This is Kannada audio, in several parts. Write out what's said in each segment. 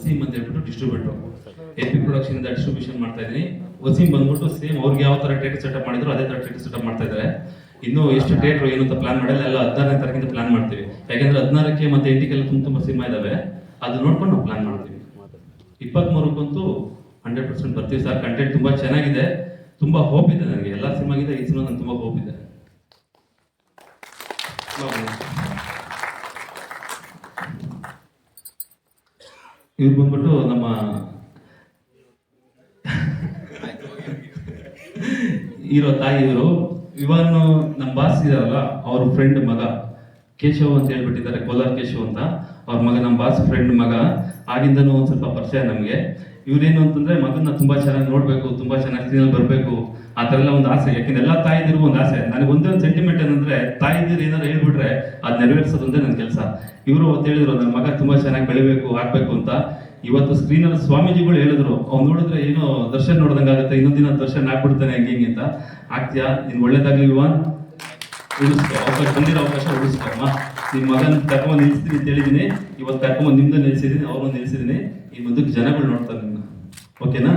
ವಸೀಂ ಅಂತ ಹೇಳ್ಬಿಟ್ಟು ಡಿಸ್ಟ್ರಿಬ್ಯೂಟರ್ ಎ ಪಿ ಪ್ರೊಡಕ್ಷನ್ ಇಂದ ಡಿಸ್ಟ್ರಿಬ್ಯೂಷನ್ ಮಾಡ್ತಾ ಇದೀನಿ ವಸೀಮ್ ಬಂದ್ಬಿಟ್ಟು ಸೇಮ್ ಅವ್ರಿಗೆ ಯಾವ ತರ ಥಿಯೇಟರ್ ಸೆಟಪ್ ಮಾಡಿದ್ರು ಅದೇ ತರ ಥಿಯೇಟರ್ ಸೆಟಪ್ ಮಾಡ್ತಾ ಇದ್ದಾರೆ. ಇನ್ನು ಎಷ್ಟು ಥಿಯೇಟರ್ ಏನು ಅಂತ ಪ್ಲಾನ್ ಮಾಡಲ್ಲ, ಎಲ್ಲ ಹದಿನಾರನೇ ತಾರೀಕಿಂದ ಪ್ಲಾನ್ ಮಾಡ್ತೀವಿ. ಯಾಕಂದ್ರೆ ಹದಿನಾರಕ್ಕೆ ಮತ್ತೆ ಎಂಟಿಗೆಲ್ಲ ತುಂಬ ತುಂಬಾ ಸಿನಿಮಾ ಇದಾವೆ. ಅದು ನೋಡ್ಕೊಂಡು ನಾವು ಪ್ಲಾನ್ ಮಾಡ್ತೀವಿ. ಇಪ್ಪತ್ಮೂರಕ್ಕಂತೂ ಹಂಡ್ರೆಡ್ ಪರ್ಸೆಂಟ್ ಬರ್ತೀವಿ ಸರ್. ಕಂಟೆಂಟ್ ತುಂಬಾ ಚೆನ್ನಾಗಿದೆ. ತುಂಬಾ ಹೋಪ್ ಇದೆ ನನಗೆ. ಎಲ್ಲ ಸಿನಿಮಾಗಿದೆ ಈ ಸಿನಿಮಾ ನನಗೆ ತುಂಬಾ ಹೋಪ್ ಇದೆ. ಇವ್ರು ಬಂದ್ಬಿಟ್ಟು ನಮ್ಮ ಇರೋ ತಾಯಿ ಇವರು. ಇವನ್ ನಮ್ಮ ಬಾಸ್ ಇದಾರಲ್ಲ, ಅವ್ರ ಫ್ರೆಂಡ್ ಮಗ. ಕೇಶವ್ ಅಂತ ಹೇಳ್ಬಿಟ್ಟಿದ್ದಾರೆ, ಕೋಲಾರ್ ಕೇಶವ್ ಅಂತ. ಅವ್ರ ಮಗ, ನಮ್ಮ ಬಾಸ್ ಫ್ರೆಂಡ್ ಮಗ. ಆಗಿಂದನೂ ಒಂದು ಸ್ವಲ್ಪ ಪರಿಚಯ ನಮಗೆ. ಇವರೇನು ಅಂತಂದ್ರೆ ಮಗನ್ನ ತುಂಬಾ ಚೆನ್ನಾಗಿ ನೋಡ್ಬೇಕು, ತುಂಬಾ ಚೆನ್ನಾಗಿ ಸೀನಲ್ಲಿ ಬರ್ಬೇಕು. ಆ ಥರ ಎಲ್ಲ ಒಂದು ಆಸೆ. ಯಾಕೆಂದ್ರೆ ಎಲ್ಲ ತಾಯಿದಿರು ಒಂದು ಆಸೆ. ನನಗೆ ಒಂದೇ ಒಂದು ಸೆಂಟಿಮೆಂಟ್ ಏನಂದ್ರೆ, ತಾಯಿದಿರು ಏನಾದ್ರು ಹೇಳ್ಬಿಟ್ರೆ ಅದು ನೆರವೇರಿಸೋದೊಂದೇ ನನ್ನ ಕೆಲಸ. ಇವರು ಅವತ್ತು ಹೇಳಿದ್ರು ನನ್ನ ಮಗ ತುಂಬಾ ಚೆನ್ನಾಗಿ ಬೆಳಿಬೇಕು, ಆಗ್ಬೇಕು ಅಂತ. ಇವತ್ತು ಸ್ಕ್ರೀನ್ ಅಲ್ಲಿ ಸ್ವಾಮೀಜಿಗಳು ಹೇಳಿದ್ರು, ಅವ್ನು ನೋಡಿದ್ರೆ ಏನೋ ದರ್ಶನ್ ಇನ್ನೊಂದ್ ದಿನ ದರ್ಶನ್ ಆಗ್ಬಿಡ್ತಾನೆ ಹಂಗೆ ಹಿಂಗೆ ಅಂತ. ಆಗ್ತೀಯಾ? ನಿನ್ ಒಳ್ಳೇದಾಗ್ಲಿ ಇವನ್ ಉಳಿಸ್ಕೊ, ಅವಕಾಶ, ಬಂದಿರೋ ಅವಕಾಶ ಉಳಿಸ್ಕೊಮ್ಮ ನಿಮ್ಮ ಮಗನ ಕರ್ಕೊಂಡು ನಿಲ್ಸ್ತೀನಿ ಅಂತ ಹೇಳಿದ್ದೀನಿ ಇವತ್ತು ಕರ್ಕೊಂಡು ನಿಮ್ದು ನಿಲ್ಸಿದ್ದೀನಿ ಅವ್ರನ್ನ ನಿಲ್ಸಿದ್ದೀನಿ ಈ ಮುಂದಕ್ಕೆ ಜನಗಳು ನೋಡ್ತಾರೆ ನಿಮ್ಮ ಓಕೆನಾ?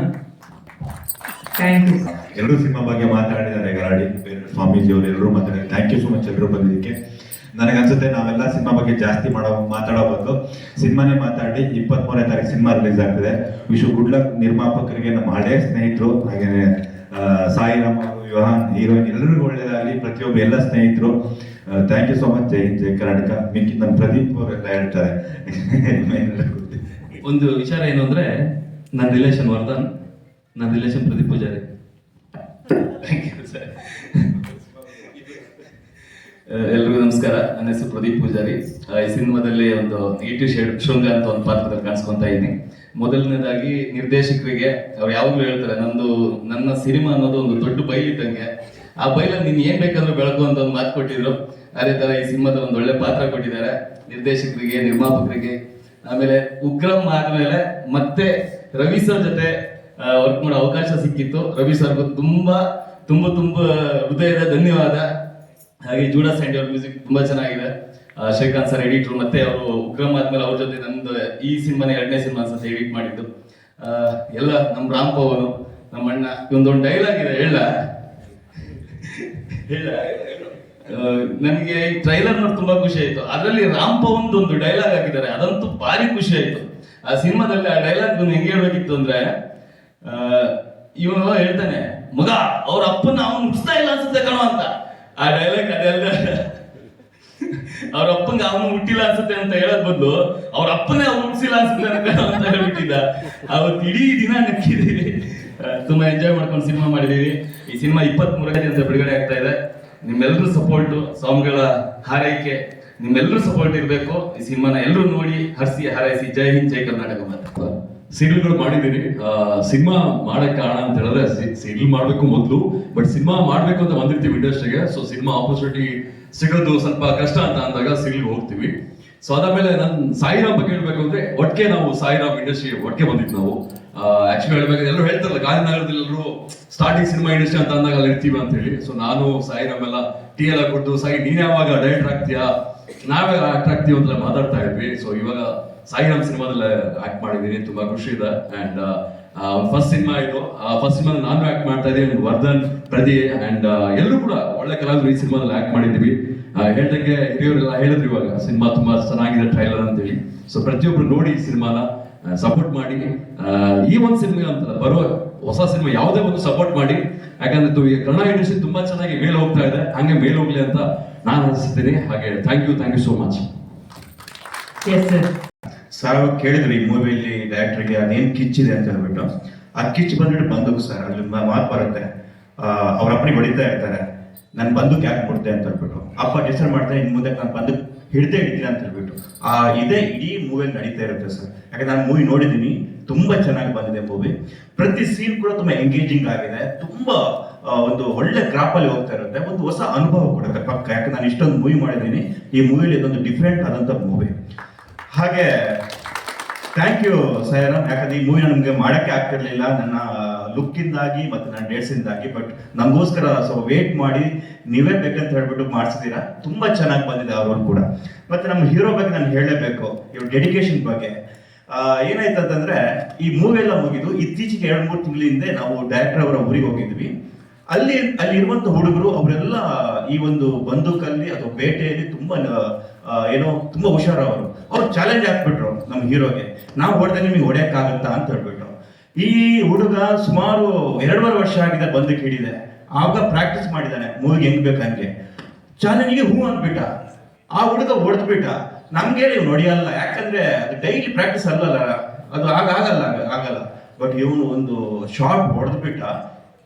ಎಲ್ಲರೂ ಸಿನಿಮಾ ಬಗ್ಗೆ ಮಾತಾಡಿದ್ದಾರೆ ಗರಾಡಿ ಬೇರೆ ಸ್ವಾಮೀಜಿ ಅವರು ಎಲ್ಲರೂ ಮಾತಾಡಿದ್ದಾರೆ. ಥ್ಯಾಂಕ್ ಯು ಸೊ ಮಚ್ ಎಲ್ಲರೂ ಬಂದಿದ್ದಕ್ಕೆ. ನನಗೆ ಅನ್ಸುತ್ತೆ ನಾವೆಲ್ಲ ಸಿನಿಮಾ ಬಗ್ಗೆ ಜಾಸ್ತಿ ಮಾಡೋ ಮಾತಾಡೋ ಬದಲು ಸಿನಿಮಾನೇ ಮಾತಾಡಿ ಇಪ್ಪತ್ಮೂರನೇ ತಾರೀಕು ಸಿನಿಮಾ ರಿಲೀಸ್ ಆಗ್ತದೆ. ವಿಶು ಗುಡ್ ಲಕ್ ನಿರ್ಮಾಪಕರಿಗೆ ನಮ್ಮ ಹಳೆಯ ಸ್ನೇಹಿತರು ಹಾಗೇನೆ ಸಾಯಿರಾಮ್ ಅವರು ವಿವಾಹನ್ ಹೀರೋಯಿನ್ ಎಲ್ಲರಿಗೂ ಒಳ್ಳೇದಾಗಲಿ ಪ್ರತಿಯೊಬ್ಬ ಎಲ್ಲ ಸ್ನೇಹಿತರು ಥ್ಯಾಂಕ್ ಯು ಸೊ ಮಚ್ ಜೈ ಹಿಂದ್ ಜೈ ಕರ್ನಾಟಕ. ಮಿಕ್ಕಿ ನನ್ನ ಪ್ರದೀಪ್ ಅವರೆಲ್ಲ ಹೇಳ್ತಾರೆ. ಒಂದು ವಿಚಾರ ಏನು ಅಂದ್ರೆ ನನ್ನ ರಿಲೇಷನ್ ವರ್ಧನ್. ನನ್ನ ರಿಲೇಷನ್ ಪ್ರದೀಪ್ ಪೂಜಾರಿ ಎಲ್ರಿಗೂ ನಮಸ್ಕಾರ. ನನ್ನ ಹೆಸರು ಪ್ರದೀಪ್ ಪೂಜಾರಿ. ಈ ಸಿನಿಮಾದಲ್ಲಿ ಒಂದು ನೆಗೆಟಿವ್ ಶೇಡ್ ಶೃಂಗ ಅಂತ ಒಂದು ಪಾತ್ರದಲ್ಲಿ ಕಾಣಿಸ್ಕೊಂತ ಇದ್ದೀನಿ. ಮೊದಲನೇದಾಗಿ ನಿರ್ದೇಶಕರಿಗೆ ಅವ್ರು ಯಾವಾಗಲೂ ಹೇಳ್ತಾರೆ ನಂದು ನನ್ನ ಸಿನಿಮಾ ಅನ್ನೋದು ಒಂದು ದೊಡ್ಡ ಬೈಲಿದ್ದಂಗೆ ಆ ಬೈಲಲ್ಲಿ ನೀನು ಏನ್ ಬೇಕಾದ್ರೂ ಬೆಳಕು ಅಂತ ಒಂದು ಮಾತು ಕೊಟ್ಟಿದ್ರು. ಅದೇ ತರ ಈ ಸಿನಿಮಾದಲ್ಲಿ ಒಂದು ಒಳ್ಳೆ ಪಾತ್ರ ಕೊಟ್ಟಿದ್ದಾರೆ ನಿರ್ದೇಶಕರಿಗೆ ನಿರ್ಮಾಪಕರಿಗೆ. ಆಮೇಲೆ ಉಗ್ರಂ ಆದಮೇಲೆ ಮತ್ತೆ ರವಿ ಸರ್ ಜೊತೆ ವರ್ಕ್ ಮಾಡೋ ಅವಕಾಶ ಸಿಕ್ಕಿತ್ತು. ರವಿ ಸರ್ಗೂ ತುಂಬ ತುಂಬ ತುಂಬ ಹೃದಯದ ಧನ್ಯವಾದ. ಹಾಗೆ ಜೂಡಾ ಸ್ಯಾಂಡಿ ಅವ್ರ ಮ್ಯೂಸಿಕ್ ತುಂಬಾ ಚೆನ್ನಾಗಿದೆ. ಶ್ರೀಕಾಂತ್ ಸರ್ ಎಡಿಟ್ರು ಮತ್ತೆ ಅವರು ಉಗ್ರಮ್ ಆದ್ಮೇಲೆ ಅವ್ರ ಜೊತೆ ನಂದು ಈ ಸಿನಿಮಾನ ಎರಡನೇ ಸಿನಿಮಾ ಅನ್ಸುತ್ತೆ ಎಡಿಟ್ ಮಾಡಿದ್ದು. ಎಲ್ಲ ನಮ್ಮ ರಾಮ್ ಪವನು ನಮ್ಮ ಅಣ್ಣ ಇದೊಂದೊಂದು ಡೈಲಾಗ್ ಇದೆ, ಹೇಳ. ನನಗೆ ಈ ಟ್ರೈಲರ್ ನೋಡಿ ತುಂಬಾ ಖುಷಿ ಆಯ್ತು. ಅದರಲ್ಲಿ ರಾಮ್ ಪವನ್ ಒಂದು ಡೈಲಾಗ್ ಹಾಕಿದ್ದಾರೆ. ಅದಂತೂ ಭಾರಿ ಖುಷಿ ಆಯ್ತು. ಆ ಸಿನಿಮಾದಲ್ಲಿ ಆ ಡೈಲಾಗ್ ಹೆಂಗೆ ಹೇಳ್ಬೇಕಿತ್ತು ಅಂದ್ರೆ ಇವನು ಹೇಳ್ತಾನೆ, ಮಗ, ಅವ್ರ ಅಪ್ಪನ ಅವನು ಮುಟ್ಸ್ತಾ ಇಲ್ಲ ಅನ್ಸುತ್ತೆ ಕಣೋ ಅಂತ. ಆ ಡೈಲಾಗ್ ಅದೆಲ್ಲ ಅವ್ರ ಅಪ್ಪಂಗೆ ಅವನು ಹುಟ್ಟಿಲ್ಲ ಅನ್ಸುತ್ತೆ ಅಂತ ಹೇಳೋದ್ ಬದಲು ಅವ್ರ ಅಪ್ಪನೇ ಅವ್ನು ಮುಟ್ಸಿಲ್ಲ ಅನ್ಸುತ್ತೆ ಅಂತ ಹೇಳ್ಬಿಟ್ಟಿದ್ದ. ಅವತ್ತು ಇಡೀ ದಿನ ನಕ್ಕಿದ್ದೀವಿ. ತುಂಬಾ ಎಂಜಾಯ್ ಮಾಡ್ಕೊಂಡು ಸಿನಿಮಾ ಮಾಡಿದೀವಿ ಈ ಸಿನಿಮಾ ಇಪ್ಪತ್ತ್ ಮೂರನೇ ದಿನ ಬಿಡುಗಡೆ ಆಗ್ತಾ ಇದೆ. ನಿಮ್ಮೆಲ್ಲರೂ ಸಪೋರ್ಟು ಸಾಂಗ್ಗಳ ಹಾರೈಕೆ ನಿಮ್ಮೆಲ್ಲರೂ ಸಪೋರ್ಟ್ ಇರಬೇಕು. ಈ ಸಿನಿಮಾನ ಎಲ್ಲರೂ ನೋಡಿ, ಹರಿಸಿ ಹಾರೈಸಿ. ಜೈ ಹಿಂದ್, ಜೈ ಕರ್ನಾಟಕ ಮಾತ್ರ ಸೀರಿಯಲ್ಗಳು ಮಾಡಿದ್ದೀನಿ. ಸಿನಿಮಾ ಮಾಡಕ್ಕೆ ಕಾರಣ ಅಂತ ಹೇಳಿದ್ರೆ ಸೀರಿಯಲ್ ಮಾಡಬೇಕು ಮೊದಲು, ಬಟ್ ಸಿನಿಮಾ ಮಾಡಬೇಕು ಅಂತ ಬಂದಿರ್ತೀವಿ ಇಂಡಸ್ಟ್ರಿಗೆ ಸೊ ಸಿನಿಮಾ ಆಪರ್ಚುನಿಟಿ ಸಿಗೋದು ಸ್ವಲ್ಪ ಕಷ್ಟ ಅಂತ ಅಂದಾಗ ಸೀರಿಯಲ್ಗೆ ಹೋಗ್ತೀವಿ. ಸೊ ಅದಾದ್ಮೇಲೆ ನನ್ನ ಸಾಯಿರಾಮ್ ಬಗ್ಗೆ ಹೇಳ್ಬೇಕು ಅಂದ್ರೆ ಒಟ್ಟಿಗೆ ನಾವು ಸಾಯಿರಾಮ್ ಇಂಡಸ್ಟ್ರಿ ಒಟ್ಟಿಗೆ ಬಂದಿದ್ದು ನಾವು. ಆಕ್ಚುಲಿ ಹೇಳ್ಬೇಕು ಎಲ್ಲರೂ ಹೇಳ್ತಾರಲ್ಲ, ಗಾಂಧಿನಗರದಲ್ಲಿ ಎಲ್ಲರೂ ಸ್ಟಾರ್ಟಿಂಗ್ ಸಿನಿಮಾ ಇಂಡಸ್ಟ್ರಿ ಅಂತ ಅಂದಾಗ ಅಲ್ಲಿ ಇರ್ತೀವಿ ಅಂತ ಹೇಳಿ. ಸೊ ನಾನು ಸಾಯಿರಾಮ್ ಎಲ್ಲ ಟೀ ಎಲ್ಲ ಕೊಟ್ಟು ಸಾಯಿ ನೀನ್ ಯಾವಾಗ ಡೈರೆಕ್ಟ್ ಆಗ್ತೀಯಾ? ನಾವೇ ಆಕ್ಟ್ ಆಗ್ತೀವಿ ಅಂತ ಮಾತಾಡ್ತಾ ಇದ್ವಿ. ಸೊ ಇವಾಗ ಸಾಯಿರಾಮ್ ಸಿನಿಮಾದಲ್ಲಿ ಆಕ್ಟ್ ಮಾಡಿದ್ದೀನಿ. ತುಂಬಾ ಖುಷಿ ಇದೆ. ಅಂಡ್ ಫಸ್ಟ್ ಸಿನಿಮಾ ಇದು. ಫಸ್ಟ್ ಸಿನಿಮಾ ನಾನು ಆಕ್ಟ್ ಮಾಡ್ತಾ ಇದ್ದೀನಿ. ವರ್ಧನ್ ಪ್ರದಿ ಅಂಡ್ ಎಲ್ಲರೂ ಕೂಡ ಒಳ್ಳೆ ಕಲಾವಿದರು ಈ ಸಿನಿಮಾದಲ್ಲಿ ಆಕ್ಟ್ ಮಾಡಿದ್ದೀವಿ. ಹೇಳ್ದಂಗೆ ಹಿರಿಯವರೆಲ್ಲ ಹೇಳಿದ್ರು ಇವಾಗ, ಸಿನಿಮಾ ತುಂಬಾ ಚೆನ್ನಾಗಿದೆ ಟ್ರೈಲರ್ ಅಂತೇಳಿ. ಸೊ ಪ್ರತಿಯೊಬ್ರು ನೋಡಿ ಈ ಸಿನಿಮಾನ ಸಪೋರ್ಟ್ ಮಾಡಿ. ಈ ಒಂದು ಸಿನಿಮಾ ಅಂತ ಬರೋ ಹೊಸ ಸಿನಿಮಾ ಯಾವುದೇ ಒಂದು ಸಪೋರ್ಟ್ ಮಾಡಿ. ಯಾಕಂದ್ರೆ ಕನ್ನಡ ಇಂಡಸ್ಟ್ರಿ ತುಂಬಾ ಚೆನ್ನಾಗಿ ಮೇಲ್ ಹೋಗ್ತಾ ಇದೆ. ಹಂಗೆ ಮೇಲ್ ಹೋಗ್ಲಿ ಅಂತ ನಾನು ಅನಿಸ್ತೀನಿ ಹಾಗೆ thank you thank you so much yes sir sir ಅವಾಗ ಕೇಳಿದ್ರು ಈ ಮೂವಿಲಿ ಡೈರೆಕ್ಟರ್ಗೆ ಅದೇನು ಕಿಚ್ಚಿದೆ ಅಂತ ಹೇಳ್ಬಿಟ್ಟು. ಆ ಕಿಚ್ ಬಂದ್ಬಿಟ್ಟು ಬಂದೂಕ್ ಸರ್ ಅಲ್ಲಿ ಮಾತು ಬರುತ್ತೆ. ಅವ್ರ ಅಪ್ಪನಿಗೆ ಹೊಡಿತಾ ಇರ್ತಾರೆ. ನನ್ ಬಂದೂಕ್ ಯಾಕೆ ಕೊಡ್ತೆ ಅಂತ ಹೇಳ್ಬಿಟ್ಟು. ಅಪ್ಪ ಡಿಸೈಡ್ ಮಾಡ್ತಾರೆ ಇನ್ನು ಮುಂದೆ ನಾನು ಬಂದೂಕ್ ಹಿಡ್ದೇ ಹಿಡಿತೀನಿ ಅಂತ ಹೇಳ್ಬಿಟ್ಟು. ಆ, ಇದೇ ಇಡೀ ಮೂವಿಯಲ್ಲಿ ನಡೀತಾ ಇರುತ್ತೆ ಸರ್. ಯಾಕಂದ್ರೆ ನಾನು ಮೂವಿ ನೋಡಿದ್ದೀನಿ, ತುಂಬಾ ಚೆನ್ನಾಗಿ ಬಂದಿದೆ ಮೂವಿ ಪ್ರತಿ ಸೀನ್ ಕೂಡ ತುಂಬಾ ಎಂಗೇಜಿಂಗ್ ಆಗಿದೆ. ತುಂಬಾ ಒಂದು ಒಳ್ಳೆ ಕ್ರಾಪ್ ಅಲ್ಲಿ ಹೋಗ್ತಾ ಇರುತ್ತೆ. ಒಂದು ಹೊಸ ಅನುಭವ ಕೊಡುತ್ತೆ ಪಕ್ಕ. ಯಾಕಂದ್ರೆ ನಾನು ಇಷ್ಟೊಂದು ಮೂವಿ ಮಾಡಿದ್ದೀನಿ. ಈ ಮೂವಿಲಿ ಇದೊಂದು ಡಿಫ್ರೆಂಟ್ ಆದಂತ ಮೂವಿ ಹಾಗೆ ಥ್ಯಾಂಕ್ ಯು ಸೈರಾಮ್ ಯಾಕಂದ್ರೆ ಈ ಮೂವಿ ನಮಗೆ ಮಾಡಕ್ಕೆ ಆಗ್ತಿರ್ಲಿಲ್ಲ. ನನ್ನ ಲುಕ್ಕಿಂದಾಗಿ ಮತ್ತು ನನ್ನ ಡೇಟ್ಸಿಂದಾಗಿ ಬಟ್ ನಮಗೋಸ್ಕರ ಸೊ ವೇಟ್ ಮಾಡಿ, ನೀವೇ ಬೇಕಂತ ಹೇಳ್ಬಿಟ್ಟು ಮಾಡಿಸಿದ್ದೀರಾ? ತುಂಬಾ ಚೆನ್ನಾಗಿ ಬಂದಿದೆ ಅವರು ಕೂಡ. ಮತ್ತೆ ನಮ್ಮ ಹೀರೋ ಬಗ್ಗೆ ನಾನು ಹೇಳಲೇಬೇಕು. ಇವ್ರ ಡೆಡಿಕೇಶನ್ ಬಗ್ಗೆ. ಏನಾಯ್ತು ಏನಾಯ್ತಂತಂದ್ರೆ ಈ ಮೂವೆಲ್ಲ ಮುಗಿದು ಇತ್ತೀಚೆಗೆ ಎರಡು ಮೂರು ತಿಂಗಳ ಹಿಂದೆ ನಾವು ಡೈರೆಕ್ಟರ್ ಅವರ ಊರಿಗೆ ಹೋಗಿದ್ವಿ. ಅಲ್ಲಿ ಅಲ್ಲಿ ಇರುವಂತ ಹುಡುಗರು, ಅವರೆಲ್ಲ ಈ ಒಂದು ಬಂದೂಕಲ್ಲಿ ಅಥವಾ ಬೇಟೆಯಲ್ಲಿ ತುಂಬಾ ಏನೋ ತುಂಬಾ ಹುಷಾರವರು ಅವ್ರು ಚಾಲೆಂಜ್ ಹಾಕ್ಬಿಟ್ರು ನಮ್ಮ ಹೀರೋಗೆ ನಾವು ಹೊಡೆದಾಗ ನಿಮಗೆ ಹೊಡೆಯಕ್ಕಾಗತ್ತಾ ಅಂತ ಹೇಳ್ಬಿಟ್ರು. ಈ ಹುಡುಗ ಸುಮಾರು ಎರಡೂವರೆ ವರ್ಷ ಆಗಿದೆ ಬಂದಕ್ಕೆ ಹಿಡಿದೆ ಆಗ ಪ್ರಾಕ್ಟೀಸ್ ಮಾಡಿದ್ದಾನೆ ಮೂವಿಗೆ ಹೆಂಗ್ ಬೇಕಂಗೆ ಚಾನಲ್ಗೆ ಹೂ ಅಂದ್ಬಿಟ್ಟ. ಆ ಹುಡುಗ ಹೊಡೆದ್ಬಿಟ್ಟ. ನಮ್ಗೆ ನೀವು ನೋಡಿಯಲ್ಲ, ಯಾಕಂದ್ರೆ ಅದು ಡೈಲಿ ಪ್ರಾಕ್ಟೀಸ್ ಅಲ್ಲಲ್ಲ. ಅದು ಆಗ ಆಗಲ್ಲ, ಆಗ- ಆಗಲ್ಲ. ಬಟ್ ಇವನು ಒಂದು ಶಾರ್ಟ್ ಹೊಡೆದ್ಬಿಟ್ಟ.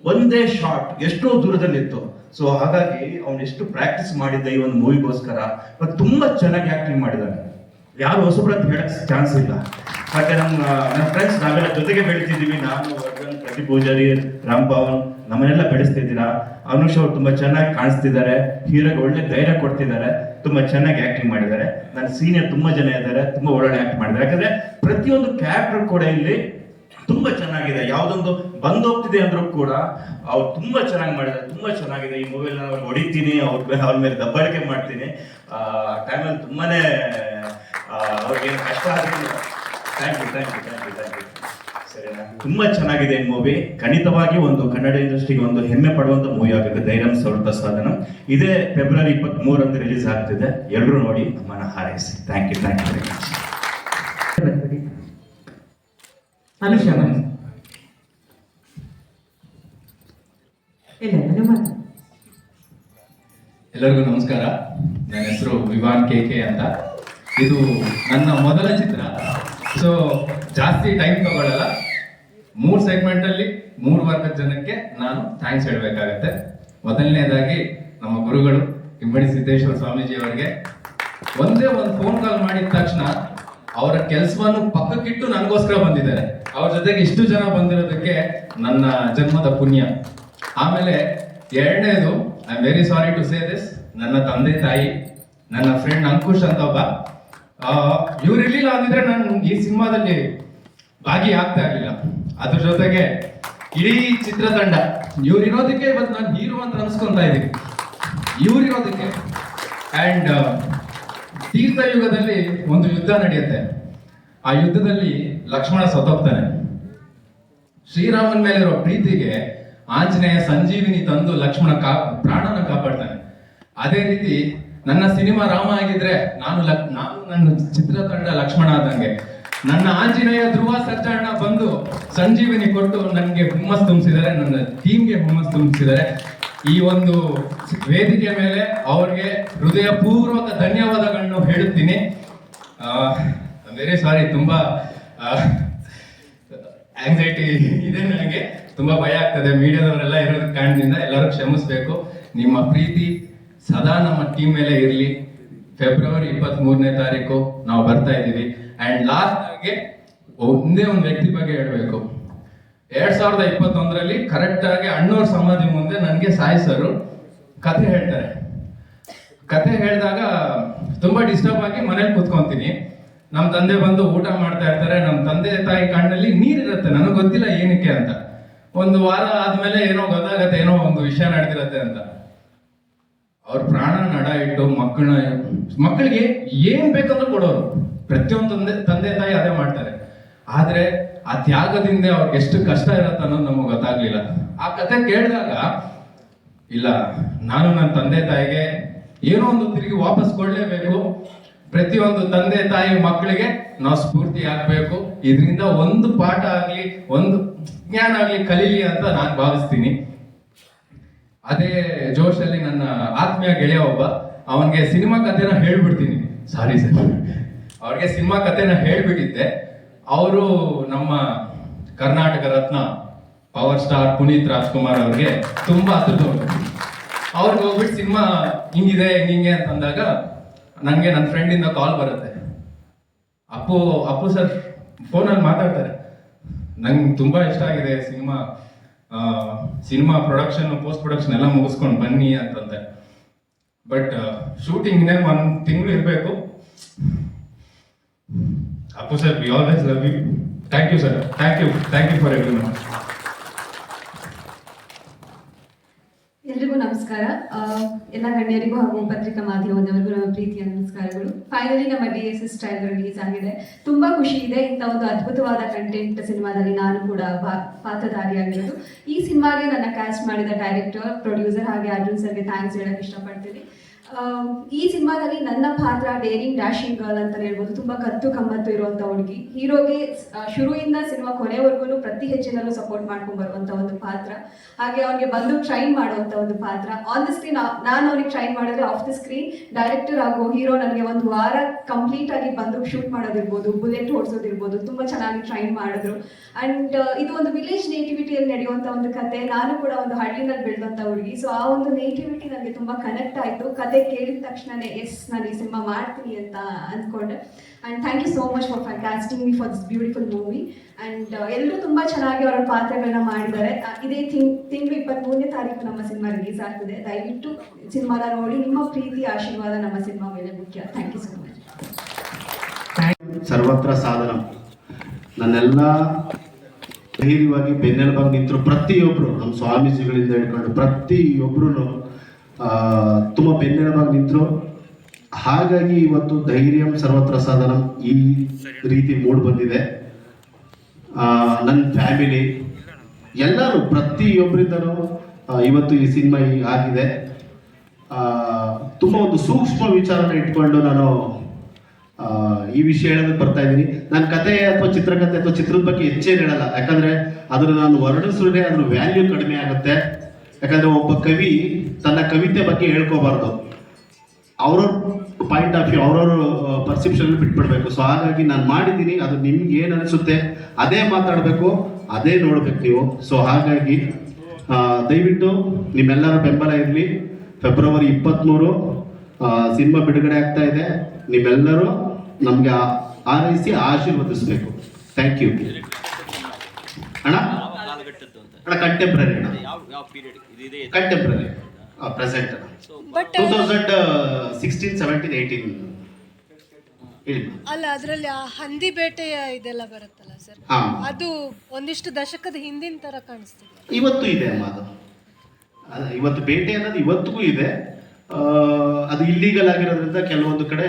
ಒಂದೇ ಶಾರ್ಟ್ ಎಷ್ಟೋ ದೂರದಲ್ಲಿತ್ತು. ಸೊ ಹಾಗಾಗಿ ಅವನು ಎಷ್ಟು ಪ್ರಾಕ್ಟೀಸ್ ಮಾಡಿದ್ದ ಈ ಒಂದು ಮೂವಿಗೋಸ್ಕರ ಬಟ್ ತುಂಬಾ ಚೆನ್ನಾಗಿ ಆಕ್ಟಿಂಗ್ ಮಾಡಿದ್ದಾನೆ ಯಾರು ಹೊಸಬ್ರು ಅಂತ ಹೇಳಕ್ ಚಾನ್ಸ್ ಇಲ್ಲ. ಮತ್ತೆ ನಮ್ಮ ನಮ್ಮ ಫ್ರೆಂಡ್ಸ್ ನಾವೆಲ್ಲ ಜೊತೆಗೆ ಬೆಳಿತಿದ್ದೀವಿ. ನಾನು, ಅರ್ಜುನ್ ಪ್ರತಿ ಪೂಜಾರಿ, ರಾಮ್ ಭವನ್, ನಮ್ಮನ್ನೆಲ್ಲ ಬೆಳೆಸ್ತಿದ್ದೀರಾ? ಅನುಷ್ ಅವ್ರು ತುಂಬಾ ಚೆನ್ನಾಗಿ ಕಾಣಿಸ್ತಿದ್ದಾರೆ. ಹೀರೋಗೆ ಒಳ್ಳೆ ಧೈರ್ಯ ಕೊಡ್ತಿದ್ದಾರೆ. ತುಂಬಾ ಚೆನ್ನಾಗಿ ಆಕ್ಟಿಂಗ್ ಮಾಡಿದ್ದಾರೆ. ನನ್ನ ಸೀನಿಯರ್ ತುಂಬಾ ಜನ ಇದ್ದಾರೆ. ತುಂಬಾ ಒಳ್ಳೆ ಆಕ್ಟ್ ಮಾಡಿದ್ದಾರೆ. ಯಾಕಂದ್ರೆ ಪ್ರತಿಯೊಂದು ಕ್ಯಾರೆಕ್ಟರ್ ಕೂಡ ಇಲ್ಲಿ ತುಂಬಾ ಚೆನ್ನಾಗಿದೆ. ಯಾವ್ದೊಂದು ಬಂದೋಗ್ತಿದೆ ಅಂದ್ರೂ ಕೂಡ ಅವ್ರು ತುಂಬಾ ಚೆನ್ನಾಗಿ ಮಾಡಿದ್ದಾರೆ. ತುಂಬಾ ಚೆನ್ನಾಗಿದೆ. ಈ ಮೊಬೈಲ್ ಹೊಡಿತೀನಿ. ಅವ್ರ ಅವ್ರ ಮೇಲೆ ದಬ್ಬಾಳಿಕೆ ಮಾಡ್ತೀನಿ. ಆ ಟೈಮಲ್ಲಿ ತುಂಬಾನೇ ಅವ್ರಿಗೇನು ಕಷ್ಟ ಆಗಲಿಲ್ಲ thank you thank you thank you thank you ಸರಿನಾ? ತುಂಬಾ ಚೆನ್ನಾಗಿದೆ ಈ ಮೂವಿ ಖಂಡಿತವಾಗಿ ಒಂದು ಕನ್ನಡ ಇಂಡಸ್ಟ್ರಿಗೆ ಒಂದು ಹೆಮ್ಮೆ ಪಡುವಂತ ಮೂವಿ ಆಗುತ್ತೆ ಧೈರ್ಯಂ ಸ್ವರೂಪ ಸಾಧನ. ಇದೇ ಫೆಬ್ರವರಿ ಇಪ್ಪತ್ತ್ ಮೂರಂದು ರಿಲೀಸ್ ಆಗ್ತಿದೆ. ಎಲ್ಲರೂ ನೋಡಿ ನಮ್ಮನ್ನ ಹಾರೈಸಿ. Thank you thank you very much Anusha ಎಲ್ಲರಿಗೂ ನಮಸ್ಕಾರ. ನನ್ನ ಹೆಸರು ವಿವಾನ್ ಕೆ ಕೆ ಅಂತ. ಇದು ನನ್ನ ಮೊದಲ ಚಿತ್ರ. ಸೊ ಜಾಸ್ತಿ ಟೈಮ್ ತಗೊಳ್ಳಲ್ಲ ಮೂರು ಸೆಗ್ಮೆಂಟಲ್ಲಿ ಮೂರು ವರ್ಗದ ಜನಕ್ಕೆ ನಾನು ಥ್ಯಾಂಕ್ಸ್ ಹೇಳಬೇಕಾಗತ್ತೆ. ಮೊದಲನೇದಾಗಿ ನಮ್ಮ ಗುರುಗಳು ಇಮ್ಮಡಿ ಸಿದ್ದೇಶ್ವರ ಸ್ವಾಮೀಜಿ ಅವರಿಗೆ ಒಂದೇ ಒಂದು ಫೋನ್ ಕಾಲ್ ಮಾಡಿದ ತಕ್ಷಣ ಅವರ ಕೆಲಸವನ್ನು ಪಕ್ಕಕ್ಕಿಟ್ಟು ನನಗೋಸ್ಕರ ಬಂದಿದ್ದಾರೆ. ಅವ್ರ ಜೊತೆಗೆ ಇಷ್ಟು ಜನ ಬಂದಿರೋದಕ್ಕೆ ನನ್ನ ಜನ್ಮದ ಪುಣ್ಯ. ಆಮೇಲೆ ಎರಡನೇದು I am very sorry to say this ನನ್ನ ತಂದೆ ತಾಯಿ, ನನ್ನ ಫ್ರೆಂಡ್ ಅಂಕುಶ್ ಅಂತ ಒಬ್ಬ ಇವ್ರು ಇರ್ಲಿಲ್ಲ ಅಂದಿದ್ರೆ ನಾನು ಈ ಸಿನಿಮಾದಲ್ಲಿ ಆಗ್ತಾ ಇರ್ಲಿಲ್ಲ. ಅದ್ರ ಜೊತೆಗೆ ಇಡೀ ಚಿತ್ರತಂಡ, ಇವ್ರು ಇರೋದಕ್ಕೆ ಇವತ್ತು ನಾನು ಹೀರೋ ಅಂತ ಅನ್ಸ್ಕೊಂತ ಇದ್ದೀನಿ. ಇವ್ರು ಇರೋದಕ್ಕೆ. ಅಂಡ್ ತೀರ್ಥ ಯುಗದಲ್ಲಿ ಒಂದು ಯುದ್ಧ ನಡೆಯುತ್ತೆ. ಆ ಯುದ್ಧದಲ್ಲಿ ಲಕ್ಷ್ಮಣ ಸತ್ತೋಗ್ತಾನೆ. ಶ್ರೀರಾಮನ್ ಮೇಲಿರೋ ಪ್ರೀತಿಗೆ ಆಂಜನೇಯ ಸಂಜೀವಿನಿ ತಂದು ಲಕ್ಷ್ಮಣ ಕಾ, ಪ್ರಾಣನ ಕಾಪಾಡ್ತಾನೆ. ಅದೇ ರೀತಿ ನನ್ನ ಸಿನಿಮಾ ರಾಮ ಆಗಿದ್ರೆ ನಾನು ನಾನು ನನ್ನ ಚಿತ್ರತಂಡ ಲಕ್ಷ್ಮಣ ಆದಂಗೆ. ನನ್ನ ಆಂಜನೇಯ ಧ್ರುವ ಸರ್ಜಣ್ಣ ಬಂದು ಸಂಜೀವಿನಿ ಕೊಟ್ಟು ನನಗೆ ಹುಮ್ಮಸ್ ತುಂಬಿಸಿದ್ದಾರೆ, ನನ್ನ ಟೀಮ್ಗೆ ಹುಮ್ಮಸ್ ತುಂಬಿಸಿದ್ದಾರೆ. ಈ ಒಂದು ವೇದಿಕೆ ಮೇಲೆ ಅವ್ರಿಗೆ ಹೃದಯಪೂರ್ವಕ ಧನ್ಯವಾದಗಳನ್ನು ಹೇಳುತ್ತೀನಿ. ವೆರಿ ಸಾರಿ ತುಂಬಾ ಆಂಗ್ಸೈಟಿ ಇದೆ ನನಗೆ. ತುಂಬಾ ಭಯ ಆಗ್ತದೆ, ಮೀಡಿಯಾದವರೆಲ್ಲ ಇರೋದ್ರ ಕಾರಣದಿಂದ ಎಲ್ಲರೂ ಕ್ಷಮಿಸ್ಬೇಕು. ನಿಮ್ಮ ಪ್ರೀತಿ ಸದಾ ನಮ್ಮ ಟೀಮ್ ಮೇಲೆ ಇರಲಿ. ಫೆಬ್ರವರಿ ಇಪ್ಪತ್ತ್ ಮೂರನೇ ತಾರೀಕು ನಾವು ಬರ್ತಾ ಇದ್ದೀವಿ. ಆ್ಯಂಡ್ ಲಾಸ್ಟ್ ಆಗಿ ಒಂದೇ ಒಂದು ವ್ಯಕ್ತಿ ಬಗ್ಗೆ ಹೇಳಬೇಕು. ಎರಡ್ ಸಾವಿರದ ಇಪ್ಪತ್ತೊಂದರಲ್ಲಿ ಕರೆಕ್ಟಾಗಿ ಅಣ್ಣವ್ರ ಸಮಾಧಿ ಮುಂದೆ ನನಗೆ ಸಾಯಿ ಕತೆ ಹೇಳ್ತಾರೆ. ಕತೆ ಹೇಳಿದಾಗ ತುಂಬಾ ಡಿಸ್ಟರ್ಬ್ ಆಗಿ ಮನೇಲಿ ಕೂತ್ಕೊಂತೀನಿ. ನಮ್ಮ ತಂದೆ ಬಂದು ಊಟ ಮಾಡ್ತಾ ಇರ್ತಾರೆ. ನಮ್ಮ ತಂದೆ ತಾಯಿ ಕಣ್ಣಲ್ಲಿ ನೀರಿರುತ್ತೆ. ನನಗೆ ಗೊತ್ತಿಲ್ಲ ಏನಕ್ಕೆ ಅಂತ. ಒಂದು ವಾರ ಆದಮೇಲೆ ಏನೋ ಗೊತ್ತಾಗತ್ತೆ, ಏನೋ ಒಂದು ವಿಷಯ ನಡೆದಿರುತ್ತೆ ಅಂತ. ಅವ್ರ ಪ್ರಾಣ ನಡ ಇಟ್ಟು ಮಕ್ಕಳನ್ನ, ಮಕ್ಕಳಿಗೆ ಏನ್ ಬೇಕಂದ್ರೂ ಕೊಡೋರು. ಪ್ರತಿಯೊಂದು ತಂದೆ ತಂದೆ ತಾಯಿ ಅದೇ ಮಾಡ್ತಾರೆ. ಆದ್ರೆ ಆ ತ್ಯಾಗದಿಂದ ಅವ್ರಿಗೆ ಎಷ್ಟು ಕಷ್ಟ ಇರತ್ತ ಅನ್ನೋದು ನಮಗೆ ಗೊತ್ತಾಗ್ಲಿಲ್ಲ. ಆ ಕತೆ ಕೇಳಿದಾಗ, ಇಲ್ಲ, ನಾನು ನನ್ನ ತಂದೆ ತಾಯಿಗೆ ಏನೋ ಒಂದು ತಿರುಗಿ ವಾಪಸ್ ಕೊಡ್ಲೇಬೇಕು. ಪ್ರತಿಯೊಂದು ತಂದೆ ತಾಯಿ ಮಕ್ಕಳಿಗೆ ನಾವು ಸ್ಫೂರ್ತಿ ಆಗ್ಬೇಕು. ಇದರಿಂದ ಒಂದು ಪಾಠ ಆಗ್ಲಿ, ಒಂದು ಜ್ಞಾನ ಆಗ್ಲಿ ಕಲೀಲಿ ಅಂತ ನಾನು ಭಾವಿಸ್ತೀನಿ. ಅದೇ ಜೋಶಲ್ಲಿ ನನ್ನ ಆತ್ಮೀಯ ಗೆಳೆಯ ಒಬ್ಬ, ಅವನಿಗೆ ಸಿನಿಮಾ ಕಥೆನ ಹೇಳ್ಬಿಡ್ತೀನಿ. ಸಾರಿ ಸರ್ ಅವ್ರಿಗೆ ಸಿನಿಮಾ ಕಥೆನ ಹೇಳ್ಬಿಟ್ಟಿದ್ದೆ. ಅವರು ನಮ್ಮ ಕರ್ನಾಟಕ ರತ್ನ ಪವರ್ ಸ್ಟಾರ್ ಪುನೀತ್ ರಾಜ್ಕುಮಾರ್ ಅವ್ರಿಗೆ ತುಂಬಾ ಹತ್ರದವರು ಅವ್ರಿಗೆ ಹೋಗ್ಬಿಟ್ಟು ಸಿನಿಮಾ ಹಿಂಗಿದೆ, ಹಿಂಗೆ ಅಂತ ಅಂದಾಗ ನನಗೆ ನನ್ನ ಫ್ರೆಂಡಿಂದ ಕಾಲ್ ಬರುತ್ತೆ. ಅಪ್ಪು ಅಪ್ಪು ಸರ್ ಫೋನಲ್ಲಿ ಮಾತಾಡ್ತಾರೆ. ನಂಗೆ ತುಂಬಾ ಇಷ್ಟ ಆಗಿದೆ cinema. Cinema production post production ಎಲ್ಲ ಮುಗಿಸ್ಕೊಂಡು ಬನ್ನಿ ಅಂತಂದೆ. ಬಟ್ ಶೂಟಿಂಗ್ ಇನ್ನೇನು ಒಂದು ತಿಂಗಳು ಇರಬೇಕು. Appu sir we always love you thank you sir thank you thank you for every ಎಲ್ರಿಗೂ ನಮಸ್ಕಾರ. ಎಲ್ಲ ಗಣ್ಯರಿಗೂ ಹಾಗೂ ಪತ್ರಿಕಾ ಮಾಧ್ಯಮದವರಿಗೂ ನಮ್ಮ ಪ್ರೀತಿಯ ನಮಸ್ಕಾರಗಳು. ಫೈನಲಿ ನಮ್ಮ ಡಿ ಎಸ್ ಎಸ್ ರಿಲೀಸ್ ಆಗಿದೆ. ತುಂಬಾ ಖುಷಿ ಇದೆ. ಇಂಥ ಒಂದು ಅದ್ಭುತವಾದ ಕಂಟೆಂಟ್ ಸಿನಿಮಾದಲ್ಲಿ ನಾನು ಕೂಡ ಪಾತ್ರಧಾರಿಯಾಗಿರೋದು. ಈ ಸಿನಿಮಾಗೆ ನನ್ನ ಕ್ಯಾಸ್ಟ್ ಮಾಡಿದ ಡೈರೆಕ್ಟರ್ ಪ್ರೊಡ್ಯೂಸರ್ ಹಾಗೆ ಅರ್ಜುನ್ ಸರ್ಗೆ ಥ್ಯಾಂಕ್ಸ್ ಹೇಳಕ್ ಇಷ್ಟಪಡ್ತೀನಿ. ಈ ಸಿನಿಮಾದಲ್ಲಿ ನನ್ನ ಪಾತ್ರ ಡೇರಿಂಗ್ ಡ್ಯಾಶಿಂಗ್ ಗರ್ಲ್ ಅಂತ ಹೇಳ್ಬೋದು. ತುಂಬಾ ಕತ್ತು ಕಮ್ಮತ್ತು ಇರುವಂತ ಹುಡುಗಿ. ಹೀರೋಗೆ ಶುರುವಿಂದ ಸಿನಿಮಾ ಕೊನೆವರೆಗೂ ಪ್ರತಿ ಹೆಜ್ಜೆನಲ್ಲೂ ಸಪೋರ್ಟ್ ಮಾಡ್ಕೊಂಡ್ ಬರುವಂತ ಒಂದು ಪಾತ್ರ. ಹಾಗೆ ಅವನಿಗೆ ಬಂದು ಟ್ರೈನ್ ಮಾಡುವಂತ ಒಂದು ಪಾತ್ರ. ಆನ್ ದ ಸ್ಕ್ರೀನ್ ನಾನು ಅವ್ರಿಗೆ ಟ್ರೈನ್ ಮಾಡಿದ್ರೆ ಆಫ್ ದ ಸ್ಕ್ರೀನ್ ಡೈರೆಕ್ಟರ್ ಆಗೋ ಹೀರೋ ನನಗೆ ಒಂದು ವಾರ ಕಂಪ್ಲೀಟ್ ಆಗಿ ಬಂದು ಶೂಟ್ ಮಾಡೋದಿರ್ಬೋದು ಬುಲೆಟ್ ಓಡಿಸೋದಿರ್ಬೋದು ತುಂಬಾ ಚೆನ್ನಾಗಿ ಟ್ರೈನ್ ಮಾಡಿದ್ರು. ಅಂಡ್ ಇದು ಒಂದು ವಿಲೇಜ್ ನೇಟಿವಿಟಿಯಲ್ಲಿ ನಡೆಯುವಂತ ಒಂದು ಕತೆ. ನಾನು ಕೂಡ ಒಂದು ಹಳ್ಳಿನಲ್ಲಿ ಬೆಳೆದಂತ ಹುಡುಗಿ. ಸೊ ಆ ಒಂದು ನೇಟಿವಿಟಿ ನನಗೆ ತುಂಬಾ ಕನೆಕ್ಟ್ ಆಯ್ತು. ಕತೆ ಕೇಳಿದ ತಕ್ಷಣನೇ ಎಸ್ ನಾನು ಈ ಸಿನಿಮಾ ಮಾಡ್ತೀನಿ ಅಂತ ಅಂದ್ಕೊಂಡೆ. And thank you so much for for casting me for this beautiful movie and ಎಲ್ಲರೂ ತುಂಬಾ ಚೆನ್ನಾಗಿ ಅವರ ಪಾತ್ರಗಳನ್ನ ಮಾಡಿದ್ದಾರೆ. ಇದೇ ತಿಂಗ್ ತಿಂಗಳು ಇಪ್ಪತ್ತ್ಮೂರನೇ ತಾರೀಕು ನಮ್ಮ ಸಿನಿಮಾ ರಿಲೀಸ್ ಆಗ್ತದೆ. ದಯವಿಟ್ಟು ಸಿನಿಮಾನ ನೋಡಿ. ನಿಮ್ಮ ಪ್ರೀತಿ, ಆಶೀರ್ವಾದ ನಮ್ಮ ಸಿನಿಮಾ ಮೇಲೆ ಮುಖ್ಯ. ಥ್ಯಾಂಕ್ ಯು ಸೋ ಮಚ್ ಸರ್ವತ್ರ ಸಾಧನ. ನನ್ನೆಲ್ಲ ಧೈರ್ಯವಾಗಿ ಬೆನ್ನೆಲುಬಾಗಿ ನಿಂತರು ಪ್ರತಿಯೊಬ್ಬರು ನಮ್ಮ ಸ್ವಾಮೀಜಿಗಳಿಂದ ಹಿಡ್ಕೊಂಡು ಪ್ರತಿಯೊಬ್ಬರು ತುಂಬ ಬೆನ್ನೆಲುಬಾಗಿ ನಿಂತರು. ಹಾಗಾಗಿ ಇವತ್ತು ಧೈರ್ಯಂ ಸರ್ವತ್ರ ಸಾಧನ ಈ ರೀತಿ ಮೂಡ್ ಬಂದಿದೆ. ನನ್ನ ಫ್ಯಾಮಿಲಿ, ಎಲ್ಲರೂ ಪ್ರತಿಯೊಬ್ಬರಿಂದನೂ ಇವತ್ತು ಈ ಸಿನಿಮಾ ಆಗಿದೆ. ತುಂಬ ಒಂದು ಸೂಕ್ಷ್ಮ ವಿಚಾರನ ಇಟ್ಕೊಂಡು ನಾನು ಈ ವಿಷಯ ಹೇಳೋದಕ್ಕೆ ಬರ್ತಾ ಇದ್ದೀನಿ. ನನ್ನ ಕತೆ ಅಥವಾ ಚಿತ್ರಕಥೆ ಅಥವಾ ಚಿತ್ರದ ಬಗ್ಗೆ ಹೆಚ್ಚೇನು ಹೇಳಲ್ಲ. ಯಾಕಂದ್ರೆ ಅದನ್ನು ನಾನು ವರ್ಣಿಸಿದ್ರೆ ಅದ್ರ ವ್ಯಾಲ್ಯೂ ಕಡಿಮೆ ಆಗುತ್ತೆ. ಯಾಕಂದ್ರೆ ಒಬ್ಬ ಕವಿ ತನ್ನ ಕವಿತೆ ಬಗ್ಗೆ ಹೇಳ್ಕೋಬಾರ್ದು. ಅವ್ರವ್ರ ಪಾಯಿಂಟ್ ಆಫ್ ವ್ಯೂ ಅವ್ರವ್ರ ಪರ್ಸೆಪ್ಷನ್ ಬಿಟ್ಬಿಡ್ಬೇಕು. ಸೊ ಹಾಗಾಗಿ ನಾನು ಮಾಡಿದ್ದೀನಿ, ಅದು ನಿಮ್ಗೆ ಏನು ಅನಿಸುತ್ತೆ, ಅದೇ ಮಾತಾಡಬೇಕು, ಅದೇ ನೋಡ್ಬೇಕು ನೀವು. ಸೊ ಹಾಗಾಗಿ ದಯವಿಟ್ಟು ನಿಮ್ಮೆಲ್ಲರ ಬೆಂಬಲ ಇರಲಿ. ಫೆಬ್ರವರಿ ಇಪ್ಪತ್ತ್ಮೂರು ಸಿನಿಮಾ ಬಿಡುಗಡೆ ಆಗ್ತಾ ಇದೆ. ನಿಮ್ಮೆಲ್ಲರೂ ನಮಗೆ ಆರೈಸಿ ಆಶೀರ್ವದಿಸಬೇಕು. ಥ್ಯಾಂಕ್ ಯು ಅಣ್ಣ? ಅಣ್ಣ ಕಂಟೆಂಪ್ರರಿ ಅಣ್ಣ ಯಾವ ಯಾವ ಪೀರಿಯಡ್ ಇದೆ contemporary present but two thousand sixteen seventeen eighteen ಅಲ್ಲ ಅದರಲ್ಲಿ ಆ ಹಂದಿ ಬೇಟೆಯ ಇದೆಲ್ಲ ಬರುತ್ತಲ್ಲ ಸರ್? ಹಾ. ಅದು ಒಂದಿಷ್ಟು ದಶಕದ ಹಿಂದಿನ ತರ ಕಾಣಿಸ್ತಿದೆ. ಇವತ್ತು ಇದೆ ಅಮ್ಮ ಅದು. ಇವತ್ತು ಬೇಟೆ ಅನ್ನೋದು ಇವತ್ತಿಗೂ ಇದೆ. ಅದು ಇಲ್ಲೀಗಲ್ ಆಗಿರೋದ್ರಿಂದ ಕೆಲವೊಂದು ಕಡೆ